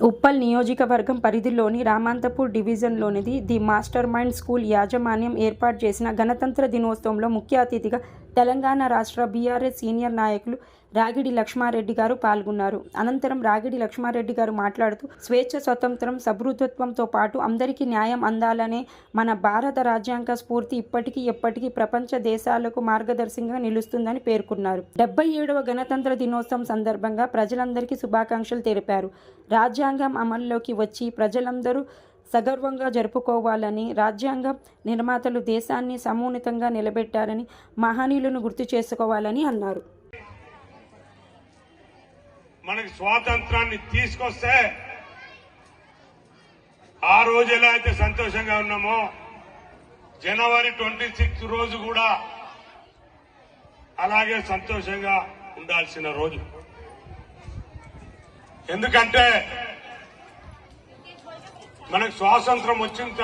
ఉప్పల్ నియోజకవర్గం పరిధిలోని రామాంతపూర్ డివిజన్లోనిది ది మాస్టర్ మైండ్ స్కూల్ యాజమాన్యం ఏర్పాటు చేసిన గణతంత్ర దినోత్సవంలో ముఖ్య అతిథిగా తెలంగాణ రాష్ట్ర బీఆర్ఎస్ సీనియర్ నాయకులు రాగిడి లక్ష్మారెడ్డి గారు పాల్గొన్నారు. అనంతరం రాగిడి లక్ష్మారెడ్డి గారు మాట్లాడుతూ స్వేచ్ఛ స్వతంత్రం సభృతత్వంతో పాటు అందరికీ న్యాయం అందాలనే మన భారత రాజ్యాంగ స్ఫూర్తి ఇప్పటికీ ఎప్పటికీ ప్రపంచ దేశాలకు మార్గదర్శంగా నిలుస్తుందని పేర్కొన్నారు. డెబ్బై ఏడవ గణతంత్ర దినోత్సవం సందర్భంగా ప్రజలందరికీ శుభాకాంక్షలు తెలిపారు. రాజ్యాంగం అమల్లోకి వచ్చి ప్రజలందరూ సగర్వంగా జరుపుకోవాలని రాజ్యాంగం నిర్మాతలు దేశాన్ని సమూనితంగా నిలబెట్టారని మహనీయులను గుర్తు చేసుకోవాలని అన్నారు. మనకి స్వాతంత్రాన్ని తీసుకొస్తే ఆ రోజు ఎలా అయితే సంతోషంగా ఉన్నామో జనవరి ట్వంటీ సిక్స్త్ రోజు కూడా అలాగే సంతోషంగా ఉండాల్సిన రోజు. ఎందుకంటే మనకు స్వాతంత్రం వచ్చిన